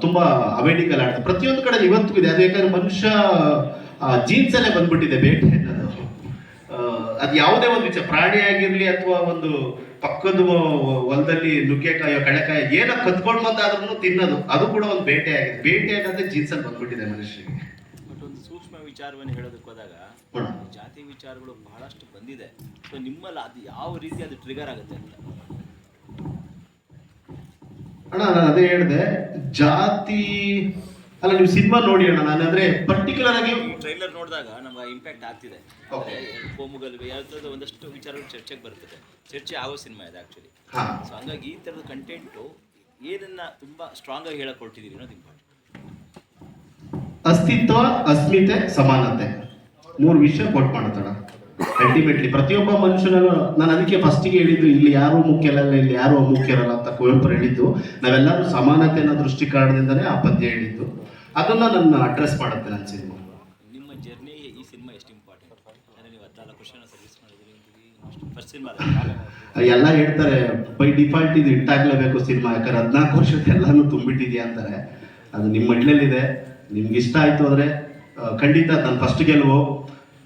ತುಂಬಾ ಅವೇಡಿಕಲ್ ಆಗ್ತದೆ ಪ್ರತಿಯೊಂದು ಕಡೆ ಇವತ್ತಿಗೂ ಇದೆ. ಅದು ಯಾಕಂದ್ರೆ ಮನುಷ್ಯ ಜೀನ್ಸ್ ಅಲ್ಲೇ ಬಂದ್ಬಿಟ್ಟಿದೆ ಬೇಟೆ. ಅದು ಯಾವುದೇ ಒಂದು ವಿಚಾರ ಪ್ರಾಣಿ ಆಗಿರಲಿ ಅಥವಾ ಒಂದು ಪಕ್ಕದ ಹೊಲದಲ್ಲಿ ನುಗ್ಗೆಕಾಯೋ ಕಳೆಕಾಯ ಏನೋ ಕತ್ಕೊಂಡು ಬಂದಾದ್ರೂ ತಿನ್ನೋದು ಅದು ಕೂಡ ಒಂದು ಬೇಟೆ ಆಗಿದೆ. ಬೇಟೆ ಅನ್ನೋದೇ ಜೀನ್ಸಲ್ಲಿ ಬಂದ್ಬಿಟ್ಟಿದೆ ಮನುಷ್ಯರಿಗೆ. ಬಟ್ ಒಂದು ಸೂಕ್ಷ್ಮ ವಿಚಾರವನ್ನು ಹೇಳೋದಕ್ಕೆ ಹೋದಾಗ ಜಾತಿ ವಿಚಾರಗಳು ಬಹಳಷ್ಟು ಬಂದಿದೆ. ಸೊ ನಿಮ್ಮಲ್ಲಿ ಅದು ಯಾವ ರೀತಿ ಅದು ಟ್ರಿಗರ್ ಆಗುತ್ತೆ ಅಂತ? ಅಣ್ಣ ನಾನು ಅದೇ ಹೇಳಿದೆ ಜಾತಿ ಅಲ್ಲ ನೀವು ಸಿನಿಮಾ ನೋಡಿ ಅಣ್ಣ ನಾನು ಅಂದ್ರೆ ಪರ್ಟಿಕ್ಯುಲರ್ ಆಗಿ ಟ್ರೈಲರ್ ನೋಡಿದಾಗ ನಮ್ಗೆ ಇಂಪ್ಯಾಕ್ಟ್ ಆಗ್ತಿದೆ. ಕೋಮುಗಲ್ವೆ ಯಾವ ಒಂದಷ್ಟು ವಿಚಾರಗಳು ಚರ್ಚೆಗೆ ಬರ್ತದೆ. ಚರ್ಚೆ ಆಗೋ ಸಿನಿಮಾ ಇದೆ ಆಕ್ಚುಲಿ ಹಾ. ಸೊ ಹಂಗಾಗಿ ಈ ಥರದ ಕಂಟೆಂಟು ಏನನ್ನ ತುಂಬಾ ಸ್ಟ್ರಾಂಗ್ ಆಗಿ ಹೇಳಕ್ ಹೊರಟಿದೀವಿ ಅನ್ನೋದು ಇಂಪಾರ್ಟೆಂಟ್ ಅಸ್ತಿತ್ವ ಅಸ್ಮಿತೆ ಸಮಾನತೆ. ಮೂರು ವಿಷಯ ಕೊಟ್ಟು ಮಾಡ್ತಾಳ ಅಲ್ಟಿಮೇಟ್ಲಿ ಪ್ರತಿಯೊಬ್ಬ ಮನುಷ್ಯನಲ್ಲೂ ನಾನು ಅದಕ್ಕೆ ಫಸ್ಟಿಗೆ ಹೇಳಿದ್ದು ಇಲ್ಲಿ ಯಾರು ಮುಖ್ಯ ಅಲ್ಲ ಇಲ್ಲಿ ಯಾರು ಮುಖ್ಯ ಇರಲ್ಲ ಅಂತ ಕುವೆಂಪು ಹೇಳಿದ್ದು ನಾವೆಲ್ಲರೂ ಸಮಾನತೆ ಅನ್ನೋ ದೃಷ್ಟಿಕೋನದಿಂದನೇ ಆ ಪದ್ಯ ಹೇಳಿದ್ದು. ಅದನ್ನ ನನ್ನ ಅಡ್ರೆಸ್ ಮಾಡುತ್ತೆ ನನ್ನ ಸಿನಿಮಾ. ನಿಮ್ಮ ಜರ್ನಿ ಈ ಸಿನಿಮಾ ಎಷ್ಟು ಇಂಪಾರ್ಟೆಂಟ್ ಎಲ್ಲ ಹೇಳ್ತಾರೆ ಬೈ ಡಿಫಾಲ್ಟ್ ಇದು ಇಟ್ಟಾಗ್ಲೇಬೇಕು ಸಿನಿಮಾ ಯಾಕಂದ್ರೆ ಹದಿನಾಲ್ಕು ವರ್ಷದ ಎಲ್ಲಾನು ತುಂಬಿಟ್ಟಿದ್ಯಾ? ಅಂತಾರೆ. ಅದು ನಿಮ್ಮ ಮಡ್ಲಲ್ಲಿದೆ ನಿಮ್ಗೆ ಇಷ್ಟ ಆಯ್ತು ಅಂದ್ರೆ ಖಂಡಿತ ನನ್ನ ಫಸ್ಟ್ ಗೆಲುವು.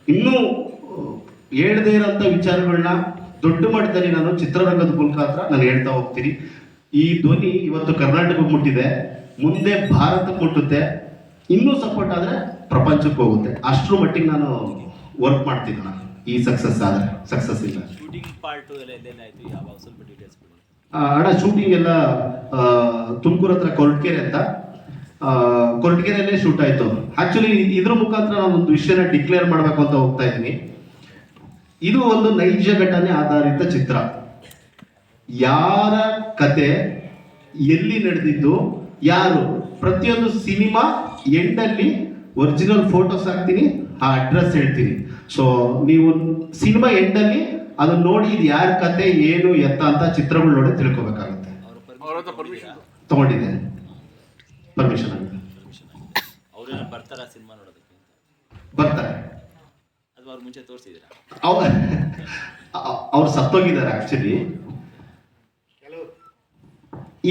ಇನ್ನೂ ಹೇಳದೇ ಇರೋಂಥ ವಿಚಾರಗಳನ್ನ ದೊಡ್ಡ ಮಟ್ಟದಲ್ಲಿ ನಾನು ಚಿತ್ರರಂಗದ ಮುಖಾಂತರ ನಾನು ಹೇಳ್ತಾ ಹೋಗ್ತೀನಿ. ಈ ಧ್ವನಿ ಇವತ್ತು ಕರ್ನಾಟಕಕ್ಕೆ ಮುಟ್ಟಿದೆ. ಮುಂದೆ ಭಾರತಕ್ಕೆ ಕೊಟ್ಟುತ್ತೆ ಇನ್ನೂ ಸಪೋರ್ಟ್ ಆದರೆ ಪ್ರಪಂಚಕ್ಕೆ ಹೋಗುತ್ತೆ. ಅಷ್ಟರ ಮಟ್ಟಿಗೆ ನಾನು ವರ್ಕ್ ಮಾಡ್ತೀನಿ ನಾನು ಈ ಸಕ್ಸಸ್ ಆದರೆ ಸಕ್ಸಸ್ ಇಲ್ಲ. ಶೂಟಿಂಗ್ ಪಾರ್ಟ್ ಯಾವಾಗ ಸ್ವಲ್ಪ ಡೀಟೇಲ್ಸ್ ಅಣ್ಣ ಶೂಟಿಂಗ್ ಎಲ್ಲ ತುಮಕೂರು ಹತ್ರ ಕೊರಟಗೆರೆ ಅಂತ ಕೊರಟಗೆರೆಯಲ್ಲೇ ಶೂಟ್ ಆಯಿತು. ಆ್ಯಕ್ಚುಲಿ ಇದ್ರ ಮುಖಾಂತರ ನಾನು ಒಂದು ವಿಷಯನ ಡಿಕ್ಲೇರ್ ಮಾಡಬೇಕು ಅಂತ ಹೋಗ್ತಾ ಇದ್ದೀನಿ. ಇದು ಒಂದು ನೈಜ ಘಟನೆ ಆಧಾರಿತ ಚಿತ್ರ. ಯಾರ ಕತೆ ಎಲ್ಲಿ ನಡೆದಿದ್ದು ಯಾರು? ಪ್ರತಿಯೊಂದು ಸಿನಿಮಾ ಎಂಡಲ್ಲಿ ಒರಿಜಿನಲ್ ಫೋಟೋಸ್ ಹಾಕ್ತೀನಿ ಆ ಅಡ್ರೆಸ್ ಹೇಳ್ತೀನಿ. ಸೊ ನೀವು ಸಿನಿಮಾ ಎಂಡಲ್ಲಿ ಅದನ್ನ ನೋಡಿ ಇದು ಯಾರ ಕತೆ ಏನು ಎತ್ತ ಅಂತ ಚಿತ್ರಗಳು ನೋಡಿ ತಿಳ್ಕೊಬೇಕಾಗುತ್ತೆ. ಅವ್ರ ಪರ್ಮಿಷನ್ ತಗೊಂಡಿದೆ ಪರ್ಮಿಷನ್ ಆಗಿದೆ. ಬರ್ತಾರ ಸಿನಿಮಾ ನೋಡೋದಕ್ಕೆ ಬರ್ತಾರೆ. ಅಥವಾ ಅವ್ರು ಮುಂಚೆ ತೋರಿಸಿದ್ದೀರಾ? ಅವ ಅವ್ರು ಸತ್ತೋಗಿದ್ದಾರೆ ಆಕ್ಚುಲಿ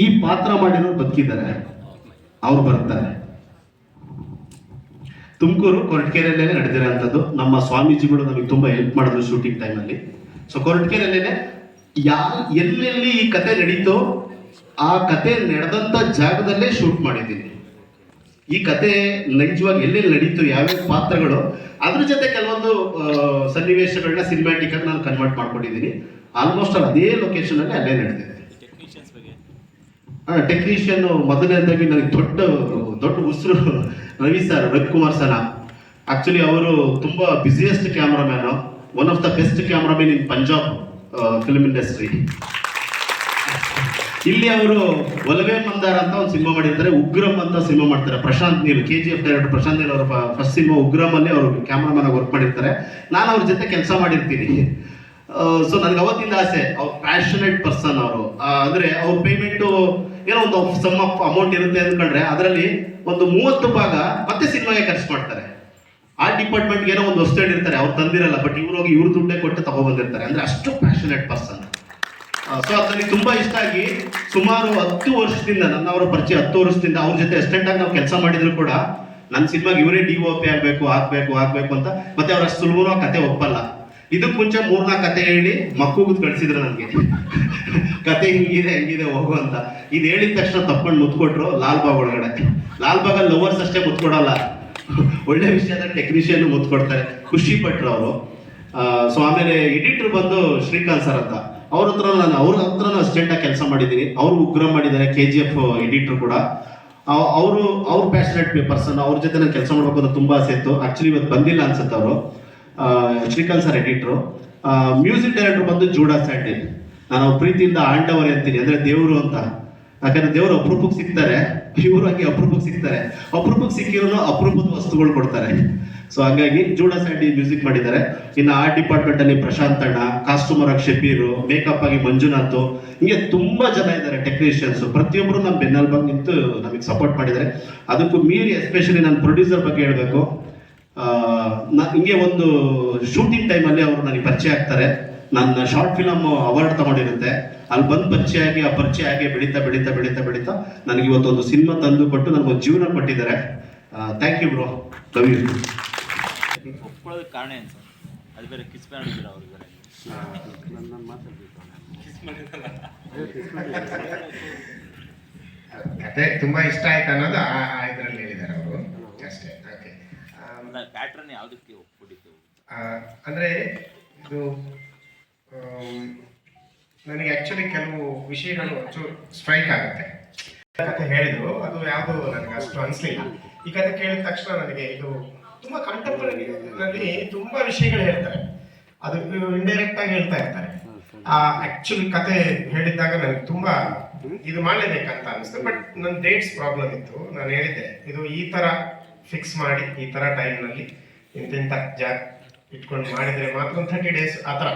ಈ ಪಾತ್ರ ಮಾಡಿರೋರು ಬದುಕಿದ್ದಾರೆ, ಅವ್ರು ಬರ್ತಾರೆ ತುಮಕೂರು ಕೊರಟಕೆರೆಯಲ್ಲೇ ನಡೆದಿರೋಂಥದ್ದು ನಮ್ಮ ಸ್ವಾಮೀಜಿಗಳು ನಮಗೆ ತುಂಬಾ ಹೆಲ್ಪ್ ಮಾಡಿದ್ರು ಶೂಟಿಂಗ್ ಟೈಮಲ್ಲಿ ಸೊ ಕೊರಟಕೆರೆಯಲ್ಲೇ ಯಾ ಎಲ್ಲೆಲ್ಲಿ ಈ ಕತೆ ನಡೀತೋ ಆ ಕತೆ ನಡೆದಂತ ಜಾಗದಲ್ಲೇ ಶೂಟ್ ಮಾಡಿದ್ದೀನಿ. ಈ ಕತೆ ನೈಜವಾಗಿ ಎಲ್ಲೆಲ್ಲಿ ನಡೀತು, ಯಾವ್ಯಾವ ಪಾತ್ರಗಳು, ಅದ್ರ ಜೊತೆ ಕೆಲವೊಂದು ಸನ್ನಿವೇಶಗಳನ್ನ ಸಿನಿಮ್ಯಾಟಿಕ್ ಆಗಿ ನಾನು ಕನ್ವರ್ಟ್ ಮಾಡ್ಕೊಂಡಿದ್ದೀನಿ. ಆಲ್ಮೋಸ್ಟ್ ಅದೇ ಲೊಕೇಶನ್ ಅಲ್ಲಿ ಅಲ್ಲೇ ನಡೆದಿದೆ. ಟೆಕ್ನಿಷಿಯನ್ ಮೊದಲನೇದಾಗಿ ನನಗೆ ದೊಡ್ಡ ದೊಡ್ಡ ಉಸಿರು Ravi sir Ravikumar sir actually ಅವರು ತುಂಬಾ busiest cameraman one of the best cameraman in Punjab film industry ಇಲ್ಲಿ ಅವರು ಒಲವೇ ಮಂದಾರ ಅಂತ ಒಂದು ಸಿನಿಮಾ ಮಾಡಿರ್ತಾರೆ ಉಗ್ರಂ ಅಂತ ಸಿನಿಮಾ ಮಾಡ್ತಾರೆ. Prashanth Neel K G F director Prashanth Neel ಅವರ ಫಸ್ಟ್ ಸಿನಿಮಾ ಉಗ್ರಂ ಅಲ್ಲಿ ಅವರು ಕ್ಯಾಮ್ರಾಮನ್ ಆಗಿ ವರ್ಕ್ ಮಾಡಿರ್ತಾರೆ. ನಾನು ಅವ್ರ ಜೊತೆ ಕೆಲಸ ಮಾಡಿರ್ತೀನಿ. ಸೊ ನನಗೆ ಅವತ್ತಿಂದ ಆಸೆ, ಅವ್ರು ಪ್ಯಾಷನೇಟ್ ಪರ್ಸನ್ ಅವರು. ಅಂದ್ರೆ ಅವ್ರ ಪೇಮೆಂಟು ಏನೋ ಒಂದು ಸಮ್ ಅಮೌಂಟ್ ಇರುತ್ತೆ ಅಂದ್ಕೊಂಡ್ರೆ ಅದರಲ್ಲಿ ಒಂದು ಮೂವತ್ತು ಭಾಗ ಮತ್ತೆ ಸಿನಿಮಾಗೆ ಖರ್ಚು ಮಾಡ್ತಾರೆ. ಆ ಡಿಪಾರ್ಟ್ಮೆಂಟ್ಗೆ ಏನೋ ಒಂದು ವಸ್ತು ಇರ್ತಾರೆ ಅವ್ರು ತಂದಿರಲ್ಲ ಬಟ್ ಇವ್ರು ಹೋಗಿ ಇವ್ರ ದುಡ್ಡೇ ಕೊಟ್ಟು ತಗೊಬಂದಿರ್ತಾರೆ. ಅಂದ್ರೆ ಅಷ್ಟು ಪ್ಯಾಷನೇಟ್ ಪರ್ಸನ್ ಸೊ ಅದರಲ್ಲಿ ನನಗೆ ತುಂಬಾ ಇಷ್ಟ ಆಗಿ ಸುಮಾರು ಹತ್ತು ವರ್ಷದಿಂದ, ನನ್ನ ಅವರ ಪರಿಚಯ ಹತ್ತು ವರ್ಷದಿಂದ ಅವ್ರ ಜೊತೆ ಅಸ್ಟೆಂಟ್ ಆಗಿ ನಾವು ಕೆಲಸ ಮಾಡಿದ್ರು ಕೂಡ ನನ್ನ ಸಿನಿಮಾಗೆ ಇವರೇ ಡಿ ಒ ಪಿ ಆಗ್ಬೇಕು ಆಗ್ಬೇಕು ಆಗ್ಬೇಕು ಅಂತ, ಮತ್ತೆ ಅವ್ರ ಸುಲಭವಾಗಿ ಕತೆ ಒಪ್ಪಲ್ಲ. ಇದಕ್ ಮುಂಚೆ ಮೂರ್ನಾಲ್ಕು ಕತೆ ಹೇಳಿ ಮಕ್ಕಳು ಕಳಿಸಿದ್ರು ನನಗೆ. ಕತೆ ಹಿಂಗಿದೆ, ಹೆಂಗಿದೆ, ಹೋಗು ಅಂತ. ಇದು ಹೇಳಿದ ತಕ್ಷಣ ತಪ್ಕೊಂಡು ಮುತ್ಕೊಟ್ರು ಲಾಲ್ ಬಾಗ್ ಒಳಗಡೆ. ಲಾಲ್ ಬಾಗಲ್ಲಿ ಲವರ್ಸ್ ಅಷ್ಟೇ ಮುತ್ಕೊಡಲ್ಲ. ಒಳ್ಳೆ ವಿಷಯದ ಟೆಕ್ನಿಷಿಯನ್ ಮುತ್ಕೊಡ್ತಾರೆ. ಖುಷಿ ಪಟ್ರು ಅವರು ಸೊ ಆಮೇಲೆ ಎಡಿಟರ್ ಬಂದು ಶ್ರೀಕಾಂತ್ ಸರ್ ಅಂತ. ಅವ್ರ ಹತ್ರ ನಾನು, ಅವ್ರ ಹತ್ರ ಅಸ್ಟೆಂಟ್ ಕೆಲಸ ಮಾಡಿದ್ದೀನಿ ಅವ್ರು ಉಗ್ರ ಮಾಡಿದ್ದಾರೆ ಕೆ ಜಿ ಎಫ್ ಎಡಿಟರ್ ಕೂಡ. ಅವರು, ಅವ್ರ ಪ್ಯಾಷನೇಟ್ ಪರ್ಸನ್ ಅವ್ರ ಜೊತೆ ನಾನು ಕೆಲಸ ಮಾಡ್ಬೇಕು ಅಂತ ತುಂಬಾ ಆಸೆ ಇತ್ತು. ಆ್ಯಕ್ಚುಲಿ ಇವತ್ತು ಬಂದಿಲ್ಲ ಅನ್ಸುತ್ತೆ ಅವರು. Srikanth sir editor music director ಬಂದು ಜೂಡಾ ಸ್ಯಾಂಡಿ ನಾನು ಪ್ರೀತಿಯಿಂದ ಆಂಡವರ್ ಅಂತೀನಿ, ಅಂದ್ರೆ ದೇವರು ಅಂತ. ಯಾಕಂದ್ರೆ ದೇವರು ಅಪರೂಪಕ್ಕೆ ಸಿಗ್ತಾರೆ ಇವರು ಹಾಗೆ ಅಪರೂಪಕ್ಕೆ ಸಿಗ್ತಾರೆ. ಅಪರೂಪಕ್ಕೆ ಸಿಕ್ಕಿರೋನು ಅಪರೂಪದ ವಸ್ತುಗಳು ಕೊಡ್ತಾರೆ. ಸೊ ಹಾಗಾಗಿ ಜೂಡಾ ಸ್ಯಾಂಡಿ ಮ್ಯೂಸಿಕ್ ಮಾಡಿದ್ದಾರೆ. ಇನ್ನು ಆರ್ಟ್ ಡಿಪಾರ್ಟ್ಮೆಂಟ್ ಅಲ್ಲಿ ಪ್ರಶಾಂತ್ ಅಣ್ಣ ಕಾಸ್ಟ್ಯೂಮರ್ ಆಗಿ ಶಬೀರು ಮೇಕಪ್ ಆಗಿ ಮಂಜುನಾಥ್, ಹಿಂಗೆ ತುಂಬಾ ಜನ ಇದ್ದಾರೆ ಟೆಕ್ನಿಷಿಯನ್ಸ್ ಪ್ರತಿಯೊಬ್ಬರು ನಮ್ಮ ಬೆನ್ನೆಲುಬಾಗಿ ನಿಂತು ನಮಗೆ ಸಪೋರ್ಟ್ ಮಾಡಿದ್ದಾರೆ. ಅದಕ್ಕೂ ಮೀರಿ ಎಸ್ಪೆಷಲಿ ನನ್ನ ಪ್ರೊಡ್ಯೂಸರ್ ಬಗ್ಗೆ ಹೇಳಬೇಕು. ಹಿಂಗೆ ಒಂದು ಶೂಟಿಂಗ್ ಟೈಮಲ್ಲಿ ಅವರು ನನಗೆ ಪರಿಚಯ ಆಗ್ತಾರೆ. ನನ್ನ ಶಾರ್ಟ್ ಫಿಲಮ್ ಅವಾರ್ಡ್ ತಗೊಂಡಿರುತ್ತೆ. ಅಲ್ಲಿ ಬಂದು ಪರಿಚಯ ಆಗಿ ಆ ಪರಿಚಯ ಆಗಿ ಬೆಳೀತಾ ಬೆಳೀತಾ ಬೆಳೀತಾ ಬೆಳೀತಾ ನನಗೆ ಇವತ್ತೊಂದು ಸಿನಿಮಾ ತಂದು ಕೊಟ್ಟು ನನಗೊಂದು ಜೀವನ ಕೊಟ್ಟಿದ್ದಾರೆ. Thank you bro Kavi you ಒಪ್ಕೊಳ್ಳೋದಕ್ಕೆ ಕಾರಣ ಏನು ಸರ್? ಅದು ಬೇರೆ ಕಿಸ್ ಮಾಡಿದ್ದೀರಾ ಅವ್ರಿಗೆ ಬೇರೆ ಕತೆ ತುಂಬಾ ಇಷ್ಟ ಆಯ್ತು ಅನ್ನೋದು ಆ ಇದರಲ್ಲಿ ಹೇಳಿದ್ದಾರೆ ಅವರು. ಅಷ್ಟೇ. ಪ್ಯಾಟ್ರನ್ ಯಾವುದಕ್ಕೆ ಒಪ್ಪಿಟ್ಟು ಅಂದ್ರೆ ಇದು ನನಗೆ ಆಕ್ಚುಲಿ ಕೆಲವು ವಿಷಯಗಳು ಒಂಚೂರು ಸ್ಟ್ರೈಕ್ ಆಗುತ್ತೆ. ಕತೆ ಹೇಳಿದ್ರು, ಅದು ಯಾವುದು ನನಗೆ ಅಷ್ಟು ಅನಿಸ್ಲಿಲ್ಲ. ಈ ಕತೆ ಕೇಳಿದ ತಕ್ಷಣ ನನಗೆ ಇದು ತುಂಬಾ ಕಂಟೆಂಪರರಿ ನಲ್ಲಿ ತುಂಬಾ ವಿಷಯಗಳು ಹೇಳ್ತಾರೆ. ಅದು ಇಂಡೈರೆಕ್ಟ್ ಆಗಿ ಹೇಳ್ತಾ ಇರ್ತಾರೆ. ಆ ಆಕ್ಚುಲಿ ಕತೆ ಹೇಳಿದ್ದಾಗ ನನಗೆ ತುಂಬಾ ಇದು ಮಾಡಲೇಬೇಕಂತ ಅನಿಸ್ತು. ಬಟ್ ನನ್ನ ಡೇಟ್ಸ್ ಪ್ರಾಬ್ಲಮ್ ಇತ್ತು. ನಾನು ಹೇಳಿದ್ದೆ, ಇದು ಈ ತರ ಫಿಕ್ಸ್ ಮಾಡಿ ಈ ತರ ಟೈಮ್ನಲ್ಲಿ ಇಂತಿಂತ ಜಾಗ ಇಟ್ಕೊಂಡು ಮಾಡಿದ್ರೆ ಮಾತ್ರ ಒಂದು ಥರ್ಟಿ ಡೇಸ್ ಆ ಥರ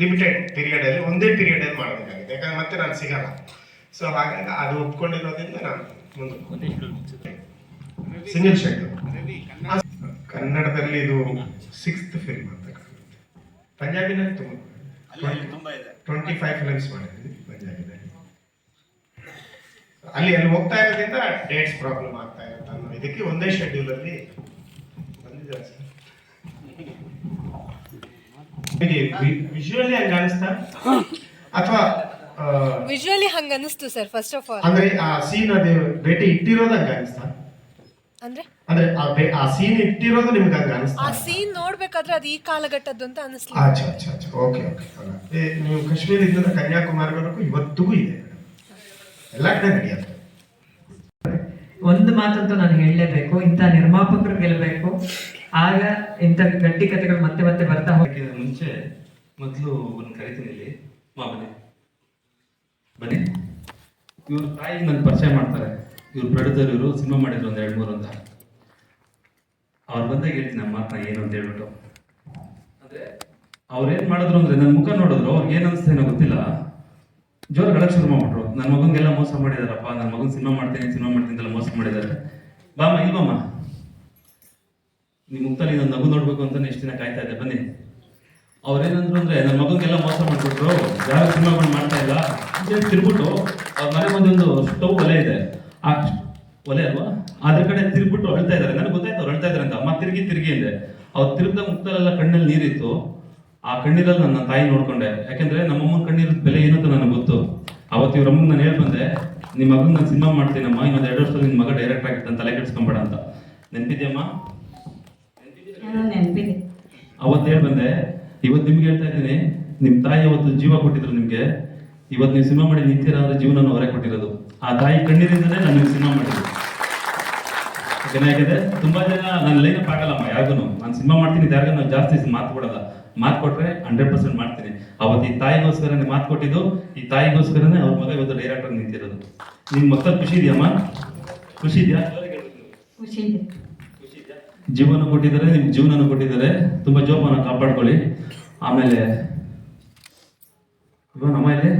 ಲಿಮಿಟೆಡ್ ಪೀರಿಯಡ್ ಅಲ್ಲಿ ಒಂದೇ ಪೀರಿಯಡ್ ಅಲ್ಲಿ ಮಾಡಬೇಕಾಗಿದೆ ಯಾಕಂದ್ರೆ ಮತ್ತೆ ನಾನು ಸಿಗಲ್ಲ. ಸೊ ಹಾಗಾಗಿ ಅದು ಒಪ್ಕೊಂಡಿರೋದ್ರಿಂದ ನಾನು ಮುಂದೆ ಸಿಂಗಲ್ ಶೆಟ್ ಕನ್ನಡದಲ್ಲಿ ಇದು ಸಿಕ್ಸ್ತ್ ಫಿಲ್ಮ್ ಅಂತ ಕಾಣುತ್ತೆ. ಪಂಜಾಬಿನಲ್ಲಿ ತುಂಬ. ಇದೆ. ಟ್ವೆಂಟಿ ಫೈವ್ ಫಿಲ್ಮ್ಸ್ ಮಾಡಿದ್ವಿ ಪಂಜಾಬಿನಲ್ಲಿ ಅಲ್ಲಿ ಅಲ್ಲಿ ಹೋಗ್ತಾ ಇರೋದ್ರಿಂದ ಡೇಟ್ಸ್ ಪ್ರಾಬ್ಲಮ್ ಆಗ್ತಾ ಅನ್ನೋ ಇದಕ್ಕೆ ಒಂದೇ ಶೆಡ್ಯೂಲ್ ಅಲ್ಲಿ ಬಂದಿದ್ದಾರೆ ವಿಜುವಲಿ ಹಂಗ ಅನಿಸ್ತಾ ಅಥವಾ ವಿಜುವಲಿ ಹಂಗ ಅನಿಸ್ತು ಸರ್ ಫಸ್ಟ್ ಆಫ್ ಆಲ್ ಅಂದ್ರೆ ಆ ಸೀನ್ ಅದೇ ಭೇಟಿ ಇಟ್ಟಿರೋದು ಹಂಗ ಅನಿಸ್ತಾ ಅಂದ್ರೆ? ಅಂದ್ರೆ ಆ ಸೀನ್ ಇಟ್ಟಿರೋದು ನಿಮ್ಗೆ ಹಂಗ ಆ ಸೀನ್ ನೋಡ್ಬೇಕಾದ್ರೆ ಅದು ಈ ಕಾಲಘಟ್ಟದ್ದು ಅಂತ ಅನಿಸ್ಲಿ ಆಚೆ ಅಚ್ಚಾ ಅಚ್ಚಾ. ಓಕೆ ಓಕೆ ನೀವು ಕಾಶ್ಮೀರದಿಂದ ಕನ್ಯಾಕುಮಾರಿವರೆಗೂ ಇವತ್ತಿಗೂ ಇದೆ. ಎಲ್ಲ ಕಡೆ ನಡೆಯುತ್ತೆ. ಒಂದು ಮಾತಂತೂ ನಾನು ಹೇಳಲೇಬೇಕು, ಇಂಥ ನಿರ್ಮಾಪಕರು ಗೆಲ್ಲಬೇಕು. ಆಗ ಇಂಥ ಗಟ್ಟಿ ಕಥೆಗಳು ಮತ್ತೆ ಮತ್ತೆ ಬರ್ತಾ ಹೋಗಿ ಮುಂಚೆ ಮೊದಲು ಒಂದು ಕರಿತೀನಿ ಇಲ್ಲಿ ಮಾ ಬನ್ನಿ. ಬನ್ನಿ. ಇವ್ರ ತಾಯಿ ನನ್ನ ಪರಿಚಯ ಮಾಡ್ತಾರೆ. ಇವ್ರು ಪ್ರೊಡ್ಯೂಸರ್ ಇವರು, ಸಿನಿಮಾ ಮಾಡಿದ್ರು ಒಂದು ಎರಡು ಮೂರು ಅಂತ. ಅವ್ರು ಬಂದಾಗ ಹೇಳ್ತೀನಿ ನಮ್ಮ ಮಾತನ್ನ ಏನು ಅಂತ ಹೇಳ್ಬಿಟ್ಟು. ಅಂದ್ರೆ ಏನು ಮಾಡಿದ್ರು ಅಂದ್ರೆ ನನ್ನ ಮುಖ ನೋಡಿದ್ರು, ಅವ್ರಿಗೆ ಏನು ಅನಿಸ್ತೇನೋ ಗೊತ್ತಿಲ್ಲ. ಜೋರ್ ಕಡಕ್ ಶುರು ಮಾಡ್ಬಿಟ್ರು. ನನ್ನ ಮಗಂಗೆಲ್ಲ ಮೋಸ ಮಾಡಿದಾರಪ್ಪ ನನ್ನ ಮಗನ್ ಸಿನಿಮಾ ಮಾಡ್ತೇನೆ, ಸಿನಿಮಾ ಮಾಡ್ತೀನಿ ಅಂತೆಲ್ಲ ಮೋಸ ಮಾಡಿದ್ದಾರೆ ಬಾಮ ಇಲ್ವಮ್ಮ ನಿಮ್ಮ ಮುಕ್ತಲ್ಲಿ ನನ್ನ ನಗು ನೋಡ್ಬೇಕು ಅಂತ ಎಷ್ಟು ದಿನ ಕಾಯ್ತಾ ಇದ್ದೆ, ಬನ್ನಿ. ಅವ್ರೇನಂದ್ರು ಅಂದ್ರೆ ನನ್ನ ಮಗನಿಗೆಲ್ಲ ಮೋಸ ಮಾಡ್ಬಿಟ್ರು. ಯಾರು ಸಿನಿಮಾಗಳು ಮಾಡ್ತಾ ಇಲ್ಲ. ತಿರ್ಬಿಟ್ಟು ಅವ್ರ ಮನೆ ಮುಂದೆ ಒಂದು ಸ್ಟವ್ ಒಲೆ ಇದೆ. ಆ ಒಲೆ ಅಲ್ವಾ? ಅದ್ರ ಕಡೆ ತಿರ್ಬಿಟ್ಟು ಅಳ್ತಾ ಇದ್ದಾರೆ ನನಗೆ ಗೊತ್ತಾಯ್ತು ಅವ್ರು ಅಳ್ತಾ ಇದಾರೆ ಅಂತ. ಅಮ್ಮ ತಿರುಗಿ ತಿರುಗಿ ಇದೆ ಅವ್ರು ತಿರುಗ್ದ ಮುಕ್ತಲೆಲ್ಲ ಕಣ್ಣಲ್ಲಿ ನೀರಿತ್ತು. ಆ ಕಣ್ಣೀರಲ್ಲಿ ನನ್ನ ತಾಯಿ ನೋಡ್ಕೊಂಡೆ. ಯಾಕೆಂದ್ರೆ ನಮ್ಮಮ್ಮನ ಕಣ್ಣೀರ ಬೆಲೆ ಏನಂತ ನನಗೆ ಗೊತ್ತು. ಅವತ್ತು ಇವ್ರ ಅಮ್ಮನ ನಾನು ಹೇಳಿ ಬಂದೆ ನಿಮ್ಮ ಮಗನ ನಾನು ಸಿನಿಮಾ ಮಾಡ್ತೀನಮ್ಮ ಇನ್ನೊಂದು ಎರಡು ವರ್ಷದಲ್ಲಿ ನಿನ್ನ ಮಗ ಡೈರೆಕ್ಟ್ ಆಗಿತ್ತು ತಲೆ ಕೆಡ್ಸ್ಕೊಂಬೇಡ ಅಂತ. ನೆನ್ಪಿದ್ಯಮ್ಮ? ನೆನಪಿದೆ. ಅವತ್ತು ಹೇಳಿ ಬಂದೆ ಇವತ್ತು ನಿಮ್ಗೆ ಹೇಳ್ತಾ ಇದ್ದೀನಿ ನಿಮ್ಮ ತಾಯಿ ಅವತ್ತು ಜೀವ ಕೊಟ್ಟಿದ್ರು ನಿಮ್ಗೆ. ಇವತ್ತು ನೀವು ಸಿನಿಮಾ ಮಾಡಿ ನಿಂತೀರ ಅಂದ್ರೆ ಜೀವನ ಅವರೇ ಕೊಟ್ಟಿರೋದು. ಆ ತಾಯಿ ಕಣ್ಣೀರಿಂದಲೇ ನಾನು ನಿಮ್ಗೆ ಸಿನಿಮಾ ಮಾಡಿದ್ದು. ಏನಾಗಿದೆ ತುಂಬಾ ಜನ ನನ್ನ ಲೈನ್ ಅಪ್ ಆಗಲ್ಲಮ್ಮ ಯಾರಿಗೂ ನಾನು ಸಿನಿಮಾ ಮಾಡ್ತೀನಿ ಯಾರಿಗೂ ನಾನು ಜಾಸ್ತಿ ಮಾತು ಕೊಡಲ್ಲ. ಮಾತು ಕೊಟ್ರೆ ಹಂಡ್ರೆಡ್ ಪರ್ಸೆಂಟ್ ಮಾಡ್ತೀನಿ. ಅವತ್ತು ಈ ತಾಯಿಗೋಸ್ಕರನೇ ಮಾತು ಕೊಟ್ಟಿದ್ದು ಈ ತಾಯಿಗೋಸ್ಕರನೇ ಅವ್ರ ಮಗ ಇವತ್ತು ಡೈರೆಕ್ಟರ್ ನಿಂತಿರೋದು. ನಿನ್ ಮೊತ್ತ ಖುಷಿ ಇದೆಯಮ್ಮ ಖುಷಿ ಇದೆಯಾ? ಖುಷಿ ಇದೆ. ಜೀವನ ಕೊಟ್ಟಿದ್ದಾರೆ ನಿಮ್ಗೆ ಜೀವನನ ಕೊಟ್ಟಿದ್ದಾರೆ. ತುಂಬಾ ಜೋಪಾನ ಕಾಪಾಡ್ಕೊಳ್ಳಿ. ಆಮೇಲೆ ನಮ್ಮ ಇಲ್ಲಿ?